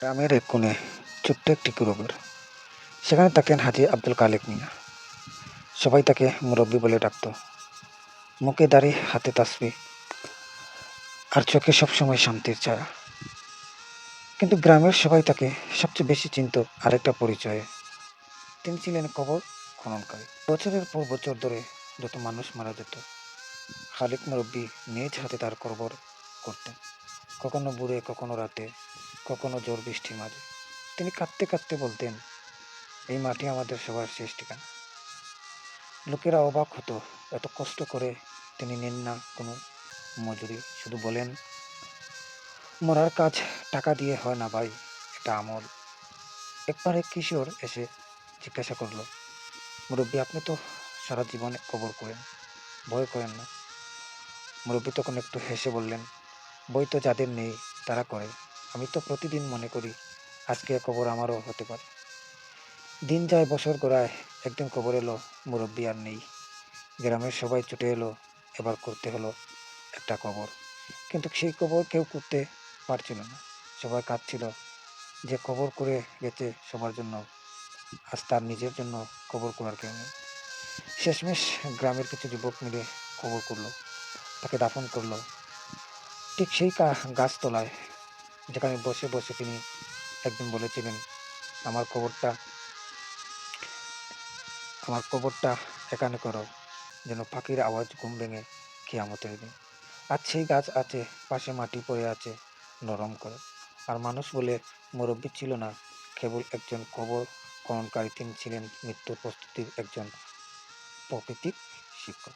গ্রামের এক কোণে ছোট্ট একটি কুরুঘর সেখানে থাকেন হাজি আব্দুল কালেক মিয়া। সবাই তাকে মুরব্বী বলে ডাকত। মুখে দাড়ি, হাতে তাসবি। আর চোখে সবসময় শান্তির ছায়া। কিন্তু গ্রামের সবাই তাকে সবচেয়ে বেশি চিনত আরেকটা পরিচয়ে। তিনি ছিলেন কবর খননকারী। বছরের পর বছর ধরে যত মানুষ মারা যেত, খালিক মুরব্বী নিজ হাতে তার কবর করতেন। কখনো বুড়ে, কখনো রাতে কখনো জোর বৃষ্টির মাঝে। তিনি কাঁদতে কাঁদতে বলতেন, এই মাটি আমাদের সবার শেষ ঠিকানা লোকেরা অবাক হতো, এত কষ্ট করে তিনি নেন না কোনো মজুরি। শুধু বলেন, মরার কাজ টাকা দিয়ে হয় না ভাই, এটা আমল। একবার এক কিশোর এসে জিজ্ঞাসা করল, মুরব্বী, আপনি তো সারা জীবনে কবর করেন, ভয় করেন না? মুরব্বী তখন একটু হেসে বললেন, বই তো যাদের নেই, তারা করে। আমি তো প্রতিদিন মনে করি আজকে কবর আমারও হতে পারে। দিন যায়, বছর গড়ায়, একদিন কবর এলো, মুরব্বী আর নেই। গ্রামের সবাই ছুটে এলো, এবার করতে হলো একটা কবর কিন্তু সেই কবর কেউ করতে পারছিল না। সবাই কাঁদছিল যে কবর করে গেছে সবার জন্য, আজ তার নিজের জন্য কবর করার কেউ নেই। শেষমেশ গ্রামের কিছু যুবক মিলে কবর করল, তাকে দাফন করল। ঠিক সেই গাছতলায় যেখানে বসে বসে তিনি একদিন বলেছিলেন, আমার কবরটা আমার কবরটা এখানে করো, যেন পাখির আওয়াজ ঘুম ভেঙে কেয়ামতের দিন। আর সেই গাছ আছে, পাশে মাটি পড়ে আছে, নরম করে। আর মানুষ বলে, মুরব্বী ছিল না, কেবল একজন কবর খননকারী, তিনি ছিলেন মৃত্যুর প্রস্তুতির একজন প্রকৃতিক শিক্ষক।